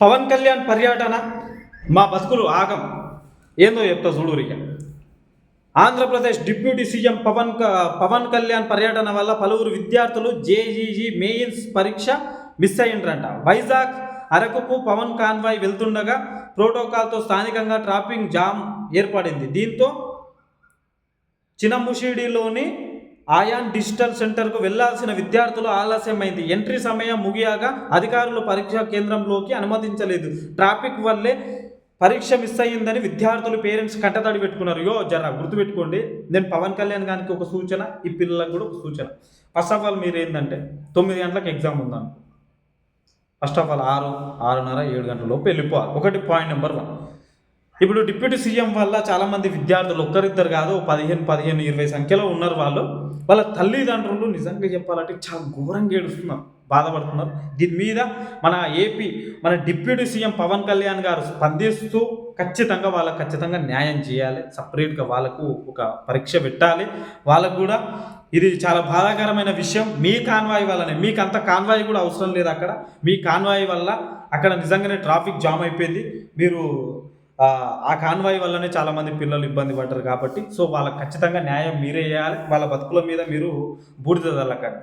పవన్ కళ్యాణ్ పర్యటన మా బతుకులు ఆగం. ఏందో చెప్తా చూడూరిక ఆంధ్రప్రదేశ్ డిప్యూటీ సీఎం పవన్ క- పవన్ కళ్యాణ్ పర్యటన వల్ల పలువురు విద్యార్థులు జేఈఈ మెయిన్స్ పరీక్ష మిస్ అయ్యిండ్రంట. వైజాగ్ అరకుకు పవన్ కాన్వాయ్ వెళ్తుండగా ప్రోటోకాల్తో స్థానికంగా ట్రాఫిక్ జామ్ ఏర్పడింది. దీంతో చినముషిడిలోని ఆయాన్ డిజిటల్ సెంటర్కు వెళ్ళాల్సిన విద్యార్థులు ఆలస్యమైంది. ఎంట్రీ సమయం ముగియాక అధికారులు పరీక్షా కేంద్రంలోకి అనుమతించలేదు. ట్రాఫిక్ వల్లే పరీక్ష మిస్ అయ్యిందని విద్యార్థులు పేరెంట్స్ కంటతడి పెట్టుకున్నారు. యో జర గుర్తుపెట్టుకోండి. నేను పవన్ కళ్యాణ్ గారికి ఒక సూచన ఈ పిల్లలకు కూడా ఒక సూచన. ఫస్ట్ ఆఫ్ ఆల్ మీరు ఏంటంటే తొమ్మిది గంటలకు ఎగ్జామ్ ఉందాను ఫస్ట్ ఆఫ్ ఆల్ ఆరు ఆరున్నర ఏడు గంటల లోపు వెళ్ళిపోవాలి. ఒకటి పాయింట్ నెంబర్ వన్. ఇప్పుడు డిప్యూటీ సీఎం వల్ల చాలామంది విద్యార్థులు ఒక్కరిద్దరు కాదు పదిహేను పదిహేను ఇరవై సంఖ్యలో ఉన్నారు వాళ్ళు. వాళ్ళ తల్లిదండ్రులు నిజంగా చెప్పాలంటే చాలా ఘోరంగా ఏడుస్తున్నారు బాధపడుతున్నారు. దీని మీద మన ఏపీ మన డిప్యూటీ సీఎం పవన్ కళ్యాణ్ గారు స్పందిస్తూ ఖచ్చితంగా వాళ్ళకు ఖచ్చితంగా న్యాయం చేయాలి. సపరేట్గా వాళ్ళకు ఒక పరీక్ష పెట్టాలి. వాళ్ళకు కూడా ఇది చాలా బాధాకరమైన విషయం. మీ కాన్వాయ్ వల్లనే మీకు అంత కాన్వాయ్ కూడా అవసరం లేదు అక్కడ. మీ కాన్వాయ్ వల్ల అక్కడ నిజంగానే ట్రాఫిక్ జామ్ అయిపోయింది. మీరు ఆ, కాన్వాయ్ వల్లనే చాలామంది పిల్లలు ఇబ్బంది పడ్డారు కాబట్టి సో వాళ్ళకి ఖచ్చితంగా న్యాయం మీరే చేయాలి. వాళ్ళ బతుకుల మీద మీరు బూడిద తల్లకండి